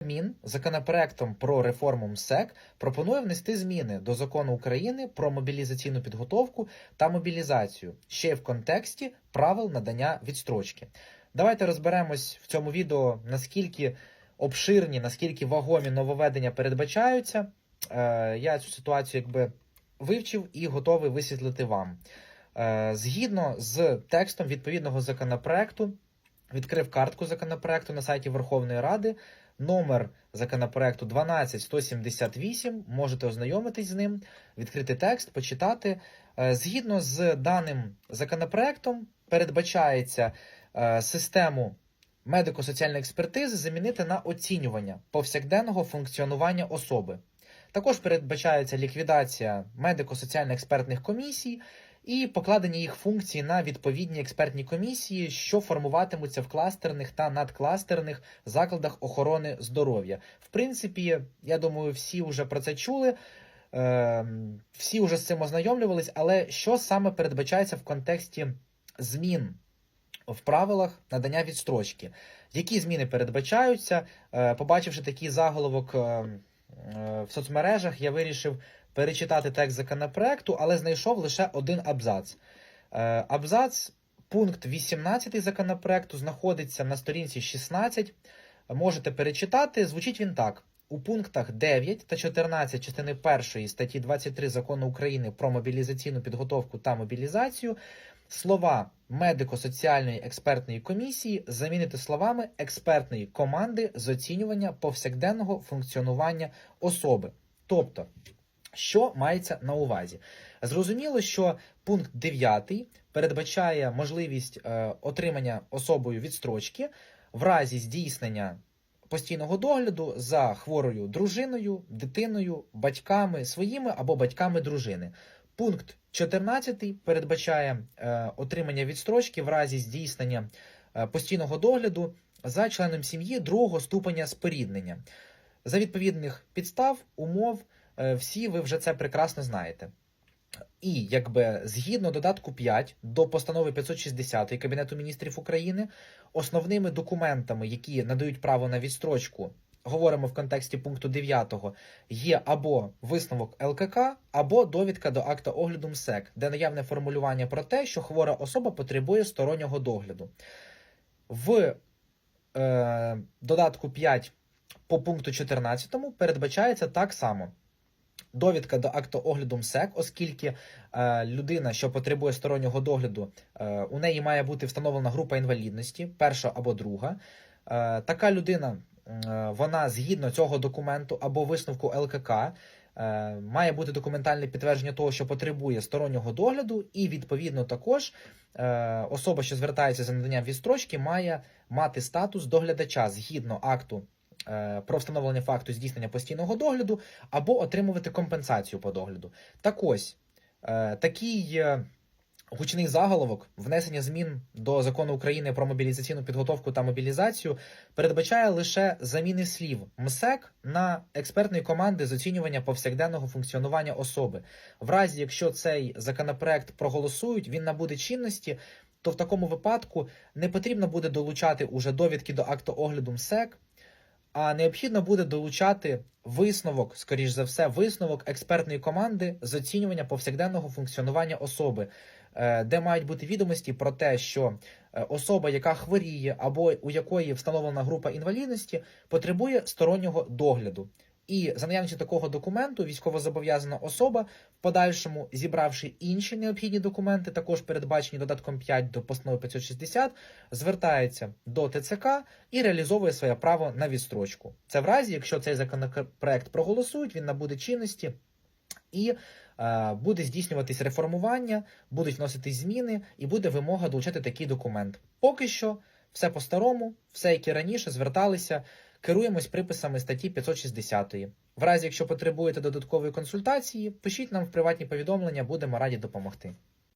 Мін законопроектом про реформу МСЕК пропонує внести зміни до закону України про мобілізаційну підготовку та мобілізацію ще й в контексті правил надання відстрочки. Давайте розберемось в цьому відео наскільки обширні, наскільки вагомі нововведення передбачаються. Е, Я цю ситуацію якби вивчив і готовий висвітлити вам. Е, Згідно з текстом відповідного законопроекту, відкрив картку законопроекту на сайті Верховної Ради. Номер законопроекту 12178. Можете ознайомитись з ним, відкрити текст, почитати. Е, Згідно з даним законопроектом, передбачається е, систему медико-соціальної експертизи замінити на оцінювання повсякденного функціонування особи. Також передбачається ліквідація медико-соціальних експертних комісій і покладення їх функцій на відповідні експертні комісії, що формуватимуться в кластерних та надкластерних закладах охорони здоров'я. В принципі, я думаю, всі вже про це чули. е, Всі вже з цим ознайомлювались, але що саме передбачається в контексті змін в правилах надання відстрочки? Які зміни передбачаються? Е, Побачивши такий заголовок е, е, в соцмережах, я вирішив перечитати текст законопроекту, але знайшов лише один абзац. Е, Абзац, пункт 18 законопроекту, знаходиться на сторінці 16. Можете перечитати. Звучить він так: у пунктах 9 та 14 частини 1 статті 23 закону України про мобілізаційну підготовку та мобілізацію. Слова медико-соціальної експертної комісії замінити словами експертної команди з оцінювання повсякденного функціонування особи. Тобто, що мається на увазі? Зрозуміло, що пункт 9 передбачає можливість е, отримання особою відстрочки в разі здійснення постійного догляду за хворою дружиною, дитиною, батьками своїми або батьками дружини. Пункт 14 передбачає е, отримання відстрочки в разі здійснення е, постійного догляду за членом сім'ї другого ступеня споріднення. За відповідних підстав, умов, е, всі ви вже це прекрасно знаєте. І якби згідно додатку 5 до постанови 560 Кабінету міністрів України, основними документами, які надають право на відстрочку, говоримо в контексті пункту 9, є або висновок ЛКК, або довідка до акта огляду МСЕК, де наявне формулювання про те, що хвора особа потребує стороннього догляду. В е, додатку 5 по пункту 14 передбачається так само. Довідка до акту огляду МСЕК, оскільки е, людина, що потребує стороннього догляду, е, у неї має бути встановлена група інвалідності, перша або друга. Е, така людина, е, вона згідно цього документу або висновку ЛКК, е, має бути документальне підтвердження того, що потребує стороннього догляду, і відповідно також е, особа, що звертається за наданням відстрочки, має мати статус доглядача згідно акту про встановлення факту здійснення постійного догляду або отримувати компенсацію по догляду. Так ось е, такий е, гучний заголовок внесення змін до закону України про мобілізаційну підготовку та мобілізацію передбачає лише заміни слів МСЕК на експертної команди з оцінювання повсякденного функціонування особи. В разі, якщо цей законопроект проголосують, він набуде чинності. То в такому випадку не потрібно буде долучати уже довідки до акту огляду МСЕК, а необхідно буде долучати висновок, скоріш за все, висновок експертної команди з оцінювання повсякденного функціонування особи, е, де мають бути відомості про те, що е, особа, яка хворіє або у якої встановлена група інвалідності, потребує стороннього догляду. І за наявністю такого документу військовозобов'язана особа, в подальшому зібравши інші необхідні документи, також передбачені додатком 5 до постанови 560, звертається до ТЦК і реалізовує своє право на відстрочку. Це в разі, якщо цей законопроект проголосують, він набуде чинності і е, буде здійснюватись реформування, будуть вноситись зміни, і буде вимога долучати такий документ. Поки що все по-старому, все як і раніше, зверталися. Керуємось приписами статті 560. В разі, якщо потребуєте додаткової консультації, пишіть нам в приватні повідомлення, будемо раді допомогти.